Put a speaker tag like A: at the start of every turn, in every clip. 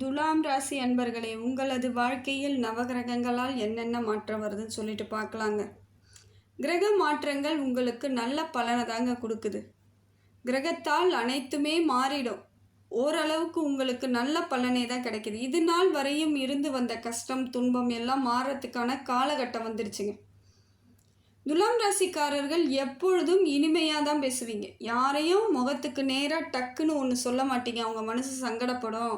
A: துலாம் ராசி அன்பர்களே உங்களது வாழ்க்கையில் நவகிரகங்களால் என்னென்ன மாற்றம் வருதுன்னு சொல்லிட்டு பார்க்கலாங்க. கிரக மாற்றங்கள் உங்களுக்கு நல்ல பலனை தாங்க கொடுக்குது. கிரகத்தால் அனைத்துமே மாறிடும். ஓரளவுக்கு உங்களுக்கு நல்ல பலனே தான் கிடைக்குது. இது நாள் வரையும் இருந்து வந்த கஷ்டம் துன்பம் எல்லாம் மாறத்துக்கான காலகட்டம் வந்துருச்சுங்க. துலாம் ராசிக்காரர்கள் எப்பொழுதும் இனிமையாக தான் பேசுவீங்க. யாரையும் முகத்துக்கு நேராக டக்குன்னு ஒன்று சொல்ல மாட்டீங்க. அவங்க மனசு சங்கடப்படும்.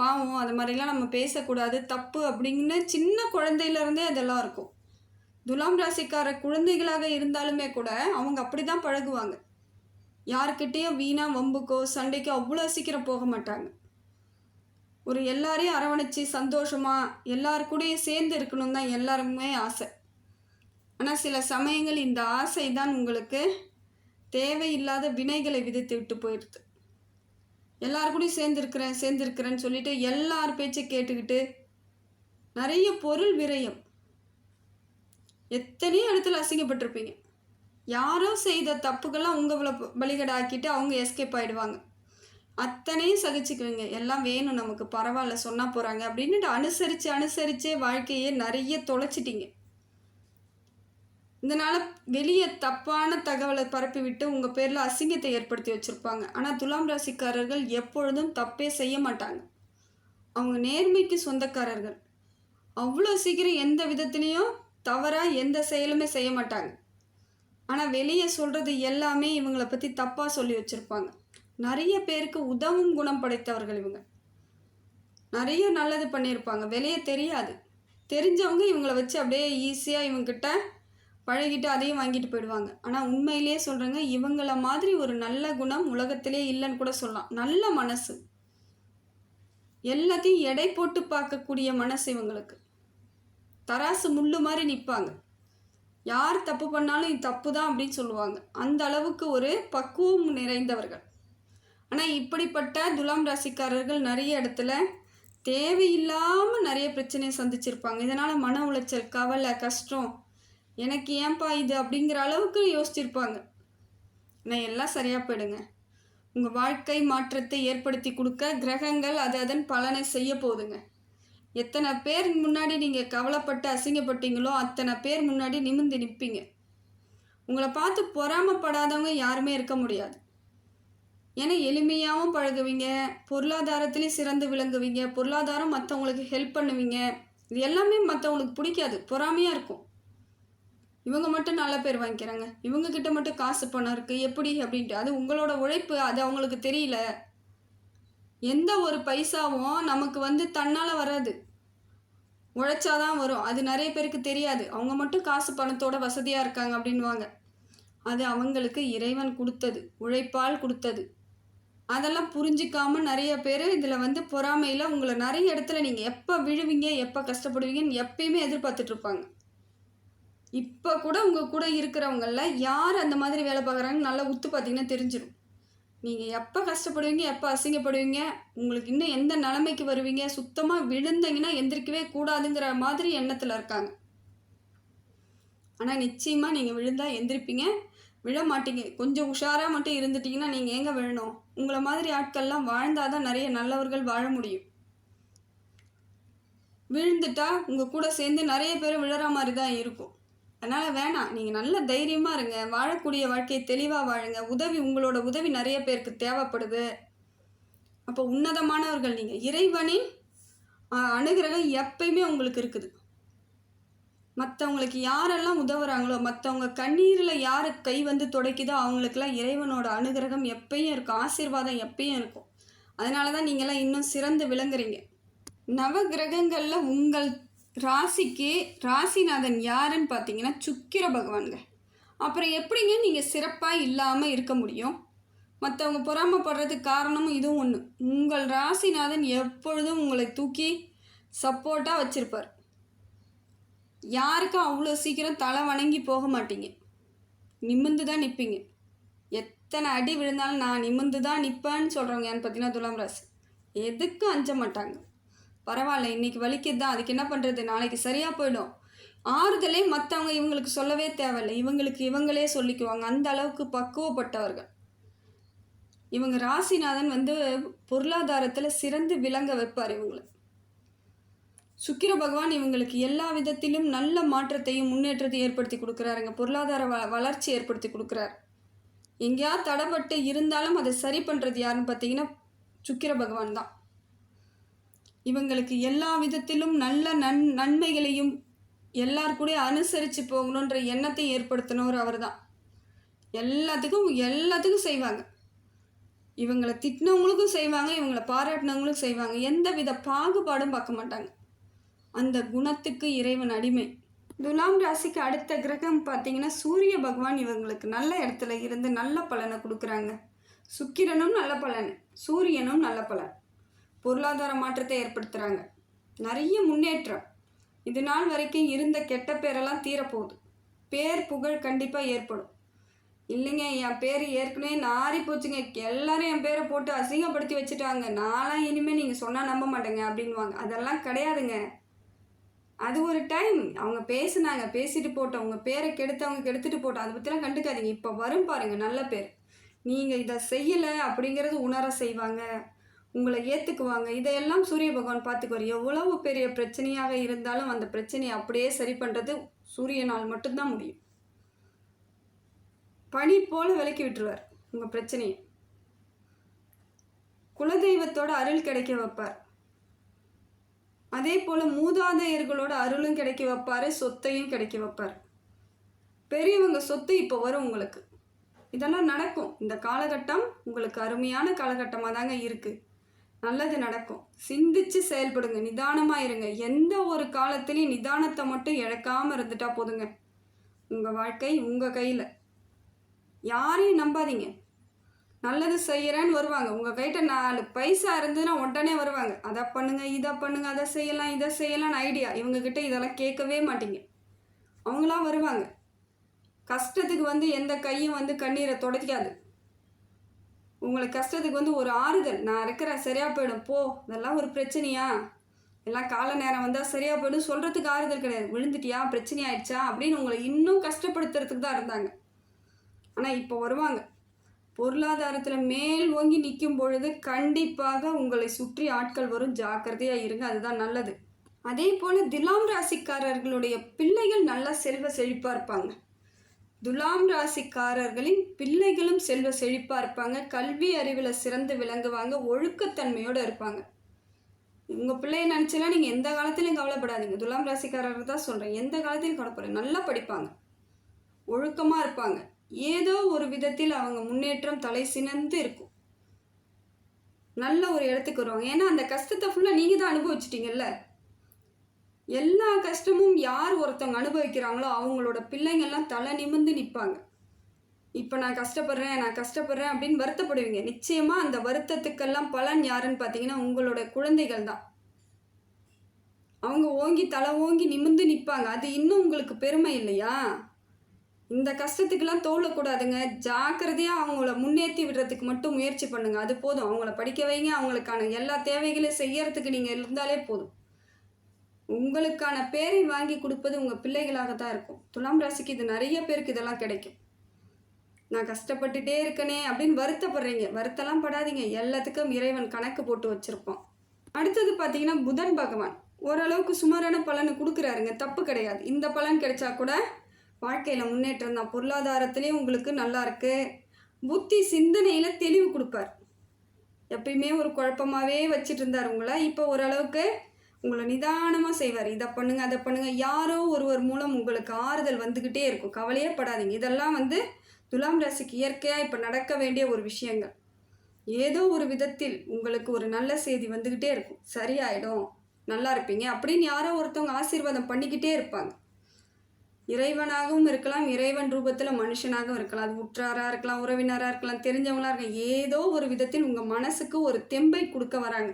A: பாவம் அது மாதிரிலாம் நம்ம பேசக்கூடாது தப்பு அப்படின்னு சின்ன குழந்தையிலேருந்தே அதெல்லாம் இருக்கும். துலாம் ராசிக்கார குழந்தைகளாக இருந்தாலுமே கூட அவங்க அப்படி தான் பழகுவாங்க. யாருக்கிட்டேயும் வீணாக வம்புக்கோ சண்டைக்கோ அவ்வளோ சீக்கிரம் போக மாட்டாங்க. ஒரு எல்லாரையும் அரவணைச்சு சந்தோஷமாக எல்லார் கூடயும் சேர்ந்து இருக்கணும் தான் எல்லாருக்குமே ஆசை. ஆனால் சில சமயங்கள் இந்த ஆசை தான் உங்களுக்கு தேவையில்லாத வினைகளை விதித்து விட்டு போயிடுது. எல்லார் கூடயும் சேர்ந்துருக்கிறேன் சேர்ந்துருக்கிறேன்னு சொல்லிட்டு எல்லார் பேச்சை கேட்டுக்கிட்டு நிறைய பொருள் விரயம். எத்தனையோ இடத்துல அசிங்கப்பட்டிருப்பீங்க. யாரோ செய்த தப்புக்கெல்லாம் உங்களை பலிகடாக்கிட்டு அவங்க எஸ்கேப் ஆகிடுவாங்க அத்தனையும் சகிச்சுக்குவீங்க. எல்லாம் வேணும் நமக்கு பரவாயில்ல சொன்னால் போகிறாங்க அப்படின்னுட்டு அனுசரித்து அனுசரித்தே வாழ்க்கையை நிறைய தொலைச்சிட்டிங்க. இதனால் வெளியே தப்பான தகவலை பரப்பிவிட்டு உங்கள் பேரில் அசிங்கத்தை ஏற்படுத்தி வச்சுருப்பாங்க. ஆனால் துலாம் ராசிக்காரர்கள் எப்பொழுதும் தப்பே செய்ய மாட்டாங்க. அவங்க நேர்மைக்கு சொந்தக்காரர்கள். அவ்வளோ சீக்கிரம் எந்த விதத்துலேயும் தவறாக எந்த செயலுமே செய்ய மாட்டாங்க. ஆனால் வெளியே சொல்கிறது எல்லாமே இவங்களை பற்றி தப்பாக சொல்லி வச்சுருப்பாங்க. நிறைய பேருக்கு உதவும் குணம் படைத்தவர்கள் இவங்க. நிறைய நல்லது பண்ணியிருப்பாங்க வெளியே தெரியாது. தெரிஞ்சவங்க இவங்கள வச்சு அப்படியே ஈஸியாக இவங்கக்கிட்ட பழகிட்டு அதையும் வாங்கிட்டு போயிடுவாங்க. ஆனால் உண்மையிலேயே சொல்கிறேங்க இவங்கள மாதிரி ஒரு நல்ல குணம் உலகத்திலே இல்லைன்னு கூட சொல்லலாம். நல்ல மனசு. எல்லாத்தையும் எடை போட்டு பார்க்கக்கூடிய மனசு இவங்களுக்கு. தராசு முள்ளு மாதிரி நிற்பாங்க யார் தப்பு பண்ணாலும் இது தப்பு தான் அப்படின்னு சொல்லுவாங்க. அந்த அளவுக்கு ஒரு பக்குவம் நிறைந்தவர்கள். ஆனால் இப்படிப்பட்ட துலாம் ராசிக்காரர்கள் நிறைய இடத்துல தேவையில்லாமல் நிறைய பிரச்சனையை சந்திச்சிருப்பாங்க. இதனால் மன உளைச்சல் கவலை கஷ்டம் எனக்கு ஏன்பா இது அப்படிங்கிற அளவுக்கு யோசிச்சிருப்பாங்க. நான் எல்லாம் சரியாக போயிடுங்க. உங்கள் வாழ்க்கை மாற்றத்தை ஏற்படுத்தி கொடுக்க கிரகங்கள் அது அதன் பலனை செய்ய போகுதுங்க எத்தனை பேர் முன்னாடி நீங்கள் கவலைப்பட்டு அசிங்கப்பட்டீங்களோ அத்தனை பேர் முன்னாடி நிமிந்து நிற்பீங்க. உங்களை பார்த்து பொறாமப்படாதவங்க யாருமே இருக்க முடியாது. ஏன்னா எளிமையாகவும் பழகுவீங்க பொருளாதாரத்துலேயும் சிறந்து விளங்குவீங்க பொருளாதாரம் மற்றவங்களுக்கு ஹெல்ப் பண்ணுவீங்க. இது எல்லாமே மற்றவங்களுக்கு பிடிக்காது பொறாமையாக இருக்கும். இவங்க மட்டும் நல்ல பேர் வாங்கிக்கிறாங்க. இவங்க கிட்ட மட்டும் காசு பணம் இருக்குது எப்படி? அப்படின்ட்டு. அது உங்களோட உழைப்பு. அது அவங்களுக்கு தெரியல. எந்த ஒரு பைசாவும் நமக்கு வந்து தன்னால் வராது. உழைச்சாதான் வரும். அது நிறைய பேருக்கு தெரியாது. அவங்க மட்டும் காசு பணத்தோட வசதியாக இருக்காங்க அப்படின்வாங்க அது அவங்களுக்கு இறைவன் கொடுத்தது. உழைப்பால் கொடுத்தது. அதெல்லாம் புரிஞ்சிக்காம நிறைய பேர் இதில் வந்து பொறாமையில் உங்களை நிறைய இடத்துல நீங்கள் எப்போ விழுவீங்க எப்போ கஷ்டப்படுவீங்கன்னு எப்பயுமே எதிர்பார்த்துட்ருப்பாங்க இப்போ கூட உங்கள் கூட இருக்கிறவங்கள யார் அந்த மாதிரி வேலை பார்க்குறாங்கன்னு நல்லா உத்து பார்த்தீங்கன்னா தெரிஞ்சிடும் நீங்கள் எப்போ கஷ்டப்படுவீங்க எப்போ அசிங்கப்படுவீங்க உங்களுக்கு இன்னும் எந்த நிலைமைக்கு வருவீங்க சுத்தமாக விழுந்தீங்கன்னா எந்திரிக்கவே கூடாதுங்கிற மாதிரி எண்ணத்தில் இருக்காங்க. ஆனால் நிச்சயமாக நீங்கள் விழுந்தால் எந்திரிப்பீங்க விழ மாட்டீங்க. கொஞ்சம் உஷாராக மட்டும் இருந்துட்டீங்கன்னா நீங்கள் எங்கே விழணும்? உங்களை மாதிரி ஆட்கள்லாம் வாழ்ந்தால் தான் நிறைய நல்லவர்கள் வாழ முடியும். விழுந்துட்டா உங்கள் கூட சேர்ந்து நிறைய பேர் விழற மாதிரி தான் இருக்கும். அதனால் வேணாம். நீங்கள் நல்ல தைரியமாக இருங்க. வாழக்கூடிய வாழ்க்கையை தெளிவாக வாழுங்க. உதவி உங்களோட உதவி நிறைய பேருக்கு தேவைப்படுது. அப்போ உன்னதமானவர்கள் நீங்கள் இறைவனின் அனுகிரகம் எப்பயுமே உங்களுக்கு இருக்குது. மற்றவங்களுக்கு யாரெல்லாம் உதவுறாங்களோ மற்றவங்க கண்ணீரில் யார் கை வந்து துடைக்குதோ அவங்களுக்கெல்லாம் இறைவனோட அனுகிரகம் எப்பயும் இருக்கும். ஆசீர்வாதம் எப்பயும் இருக்கும். அதனால தான் நீங்கள்லாம் இன்னும் சிறந்து விளங்குறீங்க. நவ கிரகங்களில் உங்கள் ராசிக்கு ராசிநாதன் யாருன்னு பார்த்தீங்கன்னா சுக்கிர பகவானுங்க. அப்புறம் எப்படிங்க நீங்கள் சிறப்பாக இல்லாமல் இருக்க முடியும்? மற்றவங்க பொறாமப்படுறதுக்கு காரணமும் இதுவும் ஒன்று உங்கள் ராசிநாதன் எப்பொழுதும் உங்களை தூக்கி சப்போர்ட்டாக வச்சுருப்பார். யாருக்கும் அவ்வளோ சீக்கிரம் தலை வணங்கி போக மாட்டீங்க. நிமிந்து தான் நிற்பீங்க எத்தனை அடி விழுந்தாலும் நான் நிமிந்து தான் நிற்பேன்னு சொல்கிறவங்க ஏன்னு பார்த்தீங்கன்னா துலாம் ராசி. எதுக்கும் அஞ்ச மாட்டாங்க. பரவாயில்ல இன்னைக்கு வலிக்குது தான் அதுக்கு என்ன பண்ணுறது நாளைக்கு சரியாக போயிடும். ஆறுதலே மற்றவங்க இவங்களுக்கு சொல்லவே தேவையில்லை. இவங்களுக்கு இவங்களே சொல்லிக்குவாங்க. அந்த அளவுக்கு பக்குவப்பட்டவர்கள். இவங்க ராசிநாதன் வந்து பொருளாதாரத்தில் சிறந்து விளங்க வைப்பார் இவங்களை. சுக்கிர பகவான் இவங்களுக்கு எல்லா விதத்திலும் நல்ல மாற்றத்தையும் முன்னேற்றத்தையும் ஏற்படுத்தி கொடுக்குறாருங்க. பொருளாதார வ வளர்ச்சி ஏற்படுத்தி கொடுக்குறாரு. எங்கேயாவது தடைப்பட்டு இருந்தாலும் அதை சரி பண்ணுறது யாருன்னு பார்த்தீங்கன்னா சுக்கிர பகவான் தான். இவங்களுக்கு எல்லா விதத்திலும் நல்ல நன் நன்மைகளையும் எல்லார் அனுசரித்து போகணுன்ற எண்ணத்தை ஏற்படுத்தினவர் அவர் தான் எல்லாத்துக்கும் எல்லாத்துக்கும் செய்வாங்க. இவங்களை திட்டினவங்களுக்கும் செய்வாங்க இவங்களை பாராட்டினவங்களுக்கும் செய்வாங்க. எந்த வித பாகுபாடும் பார்க்க மாட்டாங்க. அந்த குணத்துக்கு இறைவன் அடிமை. துலாம் ராசிக்கு அடுத்த கிரகம் பார்த்தீங்கன்னா சூரிய பகவான் இவங்களுக்கு நல்ல இடத்துல இருந்து நல்ல பலனை கொடுக்குறாங்க. சுக்கிரனும் நல்ல பலன் சூரியனும் நல்ல பலன். பொருளாதார மாற்றத்தை ஏற்படுத்துகிறாங்க நிறைய முன்னேற்றம். இது நாள் வரைக்கும் இருந்த கெட்ட பேரெல்லாம் தீரப்போகுது. பேர் புகழ் கண்டிப்பாக ஏற்படும். இல்லைங்க என் பேர் ஏற்கனவே நாரி போச்சுங்க. எல்லாரும் என் பேரை போட்டு அசிங்கப்படுத்தி வச்சுட்டாங்க. நான்லாம் இனிமேல் நீங்கள் சொன்னால் நம்ப மாட்டேங்க அப்படின்வாங்க அதெல்லாம் கிடையாதுங்க. அது ஒரு டைம். அவங்க பேசுனாங்க. பேசிட்டு போட்டோம். உங்கள் பேரை கெடுத்தவங்க கெடுத்துட்டு போட்டோம். அதை பற்றிலாம் கண்டுக்காதீங்க. இப்போ வரும் பாருங்கள் நல்ல பேர். நீங்கள் இதை செய்யலை அப்படிங்கிறது உணர செய்வாங்க. உங்களை ஏற்றுக்குவாங்க இதையெல்லாம் சூரிய பகவான் பார்த்துக்குவார். எவ்வளவு பெரிய பிரச்சனையாக இருந்தாலும் அந்த பிரச்சனையை அப்படியே சரி பண்ணுறது சூரியனால் மட்டும்தான் முடியும். பனி போல விலக்கி விட்டுருவார் உங்கள் பிரச்சனையை. குலதெய்வத்தோட அருள் கிடைக்க வைப்பார். அதே போல் மூதாதையர்களோட அருளும் கிடைக்க வைப்பார் சொத்தையும் கிடைக்க வைப்பார். பெரியவங்க சொத்து இப்போ வரும் உங்களுக்கு. இதெல்லாம் நடக்கும். இந்த காலகட்டம் உங்களுக்கு அருமையான காலகட்டமாக தாங்க இருக்குது நல்லது நடக்கும். சிந்திச்சு செயல்படுங்க. நிதானமாக இருங்க. எந்த ஒரு காலத்துலேயும் நிதானத்தை மட்டும் இழக்காமல் இருந்துட்டா போதுங்க. உங்கள் வாழ்க்கை உங்கள் கையில். யாரையும் நம்பாதீங்க. நல்லது செய்கிறேன்னு வருவாங்க. உங்கள் கைட்ட நாலு பைசா இருந்ததுன்னா உடனே வருவாங்க. அதை பண்ணுங்க இதை பண்ணுங்க அதை செய்யலாம் இதை செய்யலாம்னு ஐடியா இவங்கக்கிட்ட இதெல்லாம் கேட்கவே மாட்டீங்க. அவங்களாம் வருவாங்க. கஷ்டத்துக்கு வந்து எந்த கையும் வந்து கண்ணீரை துடைக்காது. உங்களுக்கு கஷ்டத்துக்கு வந்து ஒரு ஆறுதல். நான் இருக்கிறேன் சரியாக போயிடும். போ இதெல்லாம் ஒரு பிரச்சனையா? எல்லாம் கால நேரம் வந்தால் சரியாக போயிடும். சொல்கிறதுக்கு ஆறுதல் கிடையாது. விழுந்துட்டியா? பிரச்சனை ஆயிடுச்சா அப்படின்னு உங்களை இன்னும் கஷ்டப்படுத்துறதுக்கு தான் இருந்தாங்க. ஆனால் இப்போ வருவாங்க. பொருளாதாரத்தில் மேல் ஓங்கி நிற்கும் பொழுது கண்டிப்பாக உங்களை சுற்றி ஆட்கள் வரும். ஜாக்கிரதையாக இருங்க. அதுதான் நல்லது. அதே போல் திலாம் ராசிக்காரர்களுடைய பிள்ளைகள் நல்லா செல்வ செழிப்பாக இருப்பாங்க. துலாம் ராசிக்காரர்களின் பிள்ளைகளும் செல்வ செழிப்பாக இருப்பாங்க. கல்வி அறிவில் சிறந்து விளங்குவாங்க. ஒழுக்கத்தன்மையோடு இருப்பாங்க. உங்கள் பிள்ளைய நினச்சலாம் நீங்கள் எந்த காலத்திலையும் கவலைப்படாதீங்க. துலாம் ராசிக்காரர்கள் தான் சொல்கிறேன் எந்த காலத்திலையும் கவலைப்படுறேன் நல்லா படிப்பாங்க. ஒழுக்கமாக இருப்பாங்க. ஏதோ ஒரு விதத்தில் அவங்க முன்னேற்றம் தலை சினந்து இருக்கும். நல்ல ஒரு இடத்துக்கு வருவாங்க. ஏன்னா அந்த கஷ்டத்தை ஃபுல்லாக நீங்கள் தான் அனுபவிச்சிட்டிங்கல்ல? எல்லா கஷ்டமும் யார் ஒருத்தவங்க அனுபவிக்கிறாங்களோ அவங்களோட பிள்ளைங்கள்லாம் தலை நிமிந்து நிற்பாங்க. இப்போ நான் கஷ்டப்படுறேன் நான் கஷ்டப்படுறேன் அப்படின்னு வருத்தப்படுவீங்க. நிச்சயமாக அந்த வருத்தத்துக்கெல்லாம் பலன் யாருன்னு பார்த்தீங்கன்னா உங்களோட குழந்தைகள் தான். அவங்க ஓங்கி தலை ஓங்கி நிமிந்து நிற்பாங்க. அது இன்னும் உங்களுக்கு பெருமை இல்லையா? இந்த கஷ்டத்துக்கெல்லாம் தோழக்கூடாதுங்க ஜாக்கிரதையாக அவங்கள முன்னேற்றி விடுறதுக்கு மட்டும் முயற்சி பண்ணுங்கள் அது போதும். அவங்கள படிக்க வைங்க. அவங்களுக்கான எல்லா தேவைகளையும் செய்யறதுக்கு நீங்கள் இருந்தாலே போதும். உங்களுக்கான பேரை வாங்கி கொடுப்பது உங்கள் பிள்ளைகளாக தான் இருக்கும். துலாம் ராசிக்கு இது நிறைய பேருக்கு இதெல்லாம் கிடைக்கும். நான் கஷ்டப்பட்டுட்டே இருக்கனே அப்படின்னு வருத்தப்படுறீங்க. வருத்தலாம் படாதீங்க. எல்லாத்துக்கும் இறைவன் கணக்கு போட்டு வச்சுருப்போம் அடுத்தது பார்த்தீங்கன்னா புதன் பகவான். ஓரளவுக்கு சுமாரான பலனை கொடுக்குறாருங்க. தப்பு கிடையாது. இந்த பலன் கிடைச்சா கூட வாழ்க்கையில் முன்னேற்றம் தான். பொருளாதாரத்துலேயும் உங்களுக்கு நல்லா இருக்குது புத்தி சிந்தனையில் தெளிவு கொடுப்பார். எப்பயுமே ஒரு குழப்பமாகவே வச்சுட்டு இருந்தார் உங்களை. இப்போ ஓரளவுக்கு உங்களை நிதானமாக செய்வார். இதை பண்ணுங்க அதை பண்ணுங்க. யாரோ ஒருவர் மூலம் உங்களுக்கு ஆறுதல் வந்துக்கிட்டே இருக்கும். கவலையே படாதீங்க. இதெல்லாம் வந்து துலாம் ராசிக்கு இயற்கையாக இப்போ நடக்க வேண்டிய ஒரு விஷயங்கள். ஏதோ ஒரு விதத்தில் உங்களுக்கு ஒரு நல்ல செய்தி வந்துக்கிட்டே இருக்கும். சரியாயிடும். நல்லா இருப்பீங்க. அப்படின்னு யாரோ ஒருத்தவங்க ஆசீர்வாதம் பண்ணிக்கிட்டே இருப்பாங்க. இறைவனாகவும் இருக்கலாம். இறைவன் ரூபத்தில் மனுஷனாகவும் இருக்கலாம். அது உற்றாராக இருக்கலாம் உறவினராக இருக்கலாம் தெரிஞ்சவங்களா இருக்கலாம். ஏதோ ஒரு விதத்தில் உங்கள் மனசுக்கு ஒரு தெம்பை கொடுக்க வராங்க.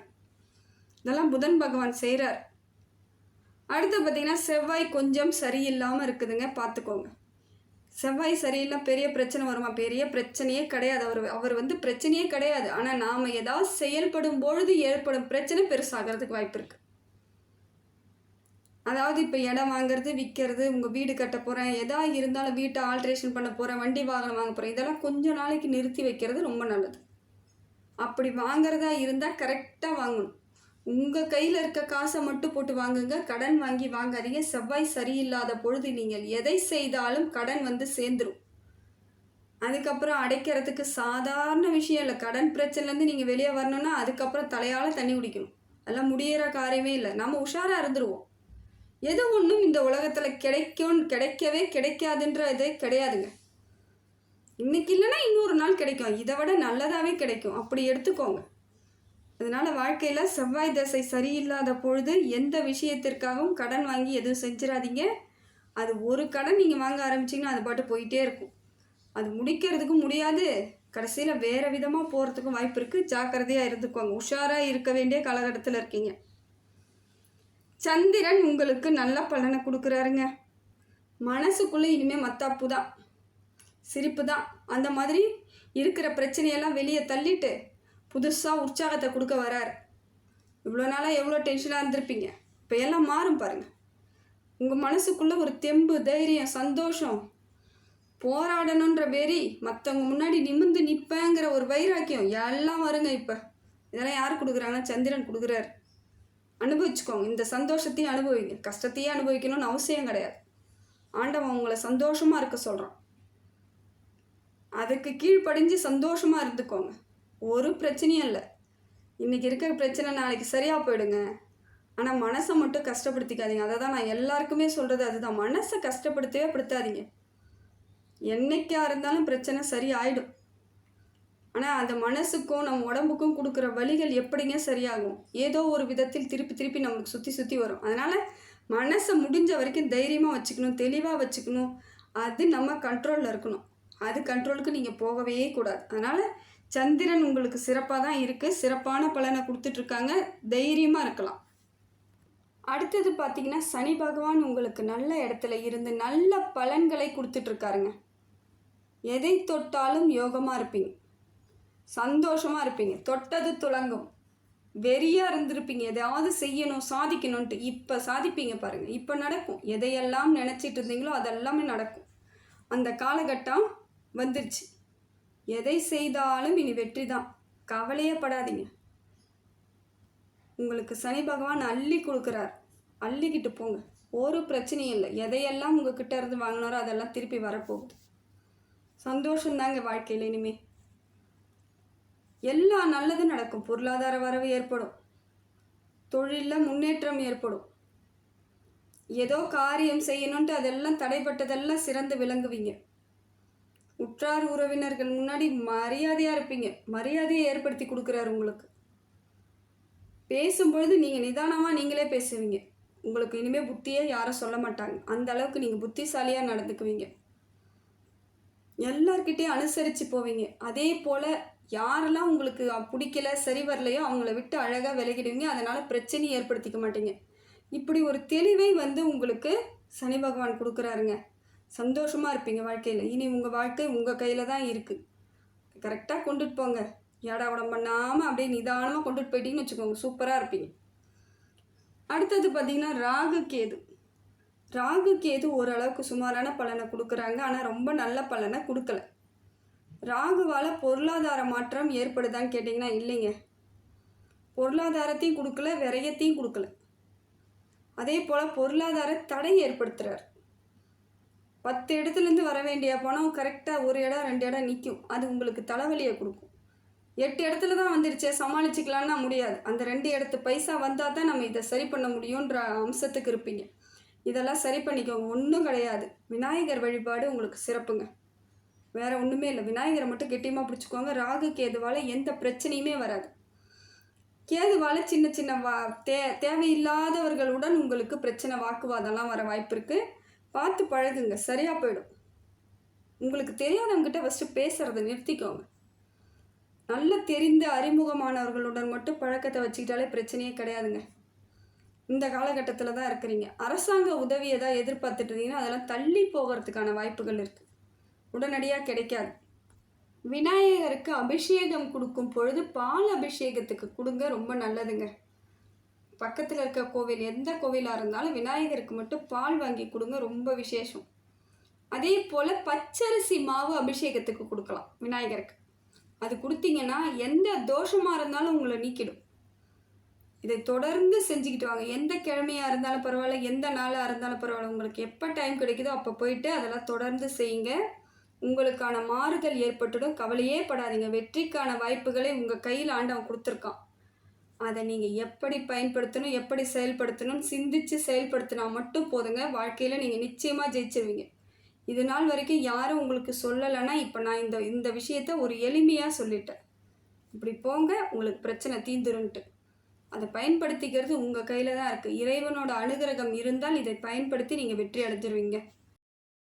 A: இதெல்லாம் புதன் பகவான் செய்கிறார் அடுத்து பார்த்தீங்கன்னா செவ்வாய் கொஞ்சம் சரியில்லாமல் இருக்குதுங்க பார்த்துக்கோங்க. செவ்வாய் சரியில்லை பெரிய பிரச்சனை வருமா? பெரிய பிரச்சனையே கிடையாது. அவர் அவர் வந்து பிரச்சனையே கிடையாது. ஆனால் நாம் ஏதாவது செயல்படும் பொழுது ஏற்படும் பிரச்சனை பெருசாகிறதுக்கு வாய்ப்பு இருக்குது அதாவது இப்போ இடம் வாங்குறது விற்கிறது உங்கள் வீடு கட்ட போகிறேன் எதா இருந்தாலும் வீட்டை ஆல்ட்ரேஷன் பண்ண போகிறேன் வண்டி வாகனம் வாங்க போகிறேன் இதெல்லாம் கொஞ்சம் நாளைக்கு நிறுத்தி வைக்கிறது ரொம்ப நல்லது. அப்படி வாங்குறதா இருந்தால் கரெக்டாக வாங்கணும். உங்கள் கையில் இருக்க காசை மட்டும் போட்டு வாங்குங்க. கடன் வாங்கி வாங்காதீங்க. செவ்வாய் சரியில்லாத பொழுது நீங்கள் எதை செய்தாலும் கடன் வந்து சேர்ந்துரும். அதுக்கப்புறம் அடைக்கிறதுக்கு சாதாரண விஷயம் இல்லை. கடன் பிரச்சனைலேருந்து நீங்கள் வெளியே வரணும்னா அதுக்கப்புறம் தலையால் தண்ணி குடிக்கணும். அதெல்லாம் முடியிற காரியமே இல்லை. நம்ம உஷாராக இருந்துருவோம். எது ஒன்றும் இந்த உலகத்தில் கிடைக்கும் கிடைக்கவே கிடைக்காதுன்ற இதே கிடையாதுங்க. இன்னைக்கு இல்லைன்னா இன்னொரு நாள் கிடைக்கும். இதை விட நல்லதாகவே கிடைக்கும். அப்படி எடுத்துக்கோங்க. அதனால் வாழ்க்கையில் செவ்வாய் தசை சரியில்லாத பொழுது எந்த விஷயத்திற்காகவும் கடன் வாங்கி எதுவும் செஞ்சிடாதீங்க அது ஒரு கடன் நீங்கள் வாங்க ஆரம்பிச்சிங்கன்னா அது பாட்டு போயிட்டே இருக்கும். அது முடிக்கிறதுக்கும் முடியாது. கடைசியில் வேறு விதமாக போகிறதுக்கும் வாய்ப்பு இருக்குது ஜாக்கிரதையாக இருந்துக்குவாங்க உஷாராக இருக்க வேண்டிய காலகட்டத்தில் இருக்கீங்க. சந்திரன் உங்களுக்கு நல்ல பலனை கொடுக்குறாருங்க. மனசுக்குள்ளே இனிமேல் மத்தாப்பு தான். சிரிப்பு தான். அந்த மாதிரி இருக்கிற பிரச்சனையெல்லாம் வெளியே தள்ளிட்டு புதுசாக உற்சாகத்தை கொடுக்க வரார். இவ்வளோ நாளாக எவ்வளோ டென்ஷனாக இருந்திருப்பீங்க. இப்போ எல்லாம் மாறும் பாருங்கள் உங்கள் மனசுக்குள்ளே ஒரு தெம்பு தைரியம் சந்தோஷம் போராடணுன்ற வெறி மற்றவங்க முன்னாடி நிமிர்ந்து நிற்பேங்கிற ஒரு வைராக்கியம் எல்லாம் வருங்க இப்போ. இதெல்லாம் யார் கொடுக்குறாங்கன்னா சந்திரன் கொடுக்குறாரு. அனுபவிச்சுக்கோங்க. இந்த சந்தோஷத்தையும் அனுபவிங்க. கஷ்டத்தையே அனுபவிக்கணும்னு அவசியம் கிடையாது. ஆண்டவன் உங்களை சந்தோஷமாக இருக்க சொல்கிறான் அதுக்கு கீழ்ப்படிஞ்சு சந்தோஷமாக இருந்துக்கோங்க. ஒரு பிரச்சனையும் இல்லை. இன்றைக்கி இருக்கிற பிரச்சனை நாளைக்கு சரியாக போயிடுங்க. ஆனால் மனசை மட்டும் கஷ்டப்படுத்திக்காதீங்க. அதை தான் நான் எல்லாருக்குமே சொல்கிறது அதுதான். மனசை கஷ்டப்படுத்தவே படுத்தாதீங்க. என்றைக்காக இருந்தாலும் பிரச்சனை சரி ஆயிடும் ஆனால் அந்த மனசுக்கும் நம்ம உடம்புக்கும் கொடுக்குற வலிகள் எப்படிங்க சரியாகும்? ஏதோ ஒரு விதத்தில் திருப்பி திருப்பி நம்மளுக்கு சுற்றி சுற்றி வரும். அதனால் மனசை முடிஞ்ச வரைக்கும் தைரியமாக வச்சுக்கணும் தெளிவாக வச்சுக்கணும். அது நம்ம கண்ட்ரோலில் இருக்கணும். அது கண்ட்ரோலுக்கு நீங்கள் போகவே கூடாது. அதனால் சந்திரன் உங்களுக்கு சிறப்பாக தான் இருக்குது சிறப்பான பலனை கொடுத்துட்ருக்காங்க. தைரியமாக இருக்கலாம். அடுத்தது பார்த்தீங்கன்னா சனி பகவான் உங்களுக்கு நல்ல இடத்துல இருந்து நல்ல பலன்களை கொடுத்துட்ருக்காருங்க. எதை தொட்டாலும் யோகமாக இருப்பீங்க. சந்தோஷமாக இருப்பீங்க. தொட்டது துளங்கும் வெறியாக இருந்திருப்பீங்க. எதையாவது செய்யணும் சாதிக்கணும்ன்ட்டு. இப்போ சாதிப்பீங்க பாருங்கள் இப்போ நடக்கும். எதையெல்லாம் நினச்சிட்டு இருந்தீங்களோ அதெல்லாமே நடக்கும். அந்த காலகட்டம் வந்துருச்சு. எதை செய்தாலும் இனி வெற்றி தான் கவலையே படாதீங்க உங்களுக்கு சனி பகவான் அள்ளி கொடுக்குறார். அள்ளிக்கிட்டு போங்க. ஒரு பிரச்சனையும் இல்லை. எதையெல்லாம் உங்ககிட்ட இருந்து வாங்கினாரோ அதெல்லாம் திருப்பி வரப்போகுது. சந்தோஷம்தாங்க வாழ்க்கையில் இனிமே. எல்லா நல்லதும் நடக்கும். பொருளாதார வரவு ஏற்படும். தொழிலில் முன்னேற்றம் ஏற்படும். ஏதோ காரியம் செய்யணுன்ட்டு அதெல்லாம் தடைப்பட்டதெல்லாம் சிறந்து விளங்குவீங்க. உற்றார் உறவினர்கள் முன்னாடி மரியாதையாக இருப்பீங்க. மரியாதையை ஏற்படுத்தி கொடுக்குறாரு உங்களுக்கு. பேசும்பொழுது நீங்கள் நிதானமாக நீங்களே பேசுவீங்க. உங்களுக்கு இனிமேல் புத்தியே யாரும் சொல்ல மாட்டாங்க. அந்த அளவுக்கு நீங்கள் புத்திசாலியாக நடந்துக்குவீங்க. எல்லார்கிட்டேயும் அனுசரித்து போவீங்க. அதே போல் யாரெல்லாம் உங்களுக்கு பிடிக்கல சரி வரலையோ அவங்கள விட்டு அழகாக விலகிடுவீங்க. அதனால் பிரச்சனையை ஏற்படுத்திக்க மாட்டீங்க. இப்படி ஒரு தெளிவை வந்து உங்களுக்கு சனி பகவான் கொடுக்குறாருங்க. சந்தோஷமாக இருப்பீங்க வாழ்க்கையில். இனி உங்கள் வாழ்க்கை உங்கள் கையில் தான் இருக்குது கரெக்டாக கொண்டுட்டு போங்க. ஏடா உடம் பண்ணாமல் அப்படியே நிதானமாக கொண்டுட்டு போயிட்டீங்கன்னு வச்சுக்கோங்க. சூப்பராக இருப்பீங்க. அடுத்தது பார்த்திங்கன்னா ராகு கேது. ராகு கேது ஓரளவுக்கு சுமாரான பலனை கொடுக்குறாங்க. ஆனால் ரொம்ப நல்ல பலனை கொடுக்கல. ராகுவால் பொருளாதார மாற்றம் ஏற்படுதான்னு கேட்டிங்கன்னா இல்லைங்க. பொருளாதாரத்தையும் கொடுக்கல விரயத்தையும் கொடுக்கல. அதே போல் பொருளாதார தடை ஏற்படுத்துகிறார் பத்து இடத்துலேருந்து வர வேண்டிய பணம் கரெக்டாக ஒரு இடம் ரெண்டு இடம் நிற்கும் அது உங்களுக்கு தலைவலியை கொடுக்கும். எட்டு இடத்துல தான் வந்துருச்சே. சமாளிச்சுக்கலான்னா முடியாது. அந்த ரெண்டு இடத்து பைசா வந்தால் தான் நம்ம இதை சரி பண்ண முடியுன்ற அம்சத்துக்கு இருப்பீங்க. இதெல்லாம் சரி பண்ணிக்கோங்க. ஒன்றும் கிடையாது. விநாயகர் வழிபாடு உங்களுக்கு சிறப்புங்க. வேறு ஒன்றுமே இல்லை. விநாயகரை மட்டும் கெட்டியமாக பிடிச்சிக்கோங்க. ராகு கேதுவால் எந்த பிரச்சனையுமே வராது. கேதுவால் சின்ன சின்ன வா தே தேவையில்லாதவர்களுடன் உங்களுக்கு பிரச்சனை வாக்குவாதம்லாம் வர வாய்ப்பு இருக்குது பார்த்து பழகுங்க. சரியாக போயிடும். உங்களுக்கு தெரியாதவங்ககிட்ட ஃபஸ்ட்டு பேசுகிறத நிறுத்திக்கோங்க. நல்ல தெரிந்த அறிமுகமானவர்களுடன் மட்டும் பழக்கத்தை வச்சுக்கிட்டாலே பிரச்சனையே கிடையாதுங்க. இந்த காலகட்டத்தில் தான் இருக்கிறீங்க. அரசாங்க உதவியை தான் எதிர்பார்த்துட்டு இருந்தீங்கன்னா அதெல்லாம் தள்ளி போகிறதுக்கான வாய்ப்புகள் இருக்குது உடனடியாக கிடைக்காது. விநாயகருக்கு அபிஷேகம் கொடுக்கும் பொழுது பால் அபிஷேகத்துக்கு கொடுங்க. ரொம்ப நல்லதுங்க. பக்கத்தில் இருக்க கோவில் எந்த கோவிலாக இருந்தாலும் விநாயகருக்கு மட்டும் பால் வாங்கி கொடுங்க ரொம்ப விசேஷம். அதே போல் பச்சரிசி மாவு அபிஷேகத்துக்கு கொடுக்கலாம் விநாயகருக்கு. அது கொடுத்தீங்கன்னா எந்த தோஷமாக இருந்தாலும் உங்களை நீக்கிடும். இதை தொடர்ந்து செஞ்சுக்கிட்டு வாங்க. எந்த கிழமையாக இருந்தாலும் பரவாயில்ல எந்த நாளாக இருந்தாலும் பரவாயில்ல. உங்களுக்கு எப்போ டைம் கிடைக்குதோ அப்போ போயிட்டு அதெல்லாம் தொடர்ந்து செய்யுங்க. உங்களுக்கான மாறுதல் ஏற்பட்டுடும். கவலையே படாதீங்க. வெற்றிக்கான வாய்ப்புகளை உங்கள் கையில் ஆண்டவன் கொடுத்துருக்கான். அதை நீங்கள் எப்படி பயன்படுத்தணும் எப்படி செயல்படுத்தணும் சிந்தித்து செயல்படுத்தினா மட்டும் போதுங்க. வாழ்க்கையில் நீங்கள் நிச்சயமாக ஜெயிச்சிருவீங்க. இது நாள் வரைக்கும் யாரும் உங்களுக்கு சொல்லலைன்னா இப்போ நான் இந்த இந்த விஷயத்த ஒரு எளிமையாக சொல்லிட்டேன். இப்படி போங்க உங்களுக்கு பிரச்சனை தீந்துருன்ட்டு. அதை பயன்படுத்திக்கிறது உங்கள் கையில் தான் இருக்குது இறைவனோட அனுகிரகம் இருந்தால் இதை பயன்படுத்தி நீங்கள் வெற்றி அடைஞ்சிருவீங்க.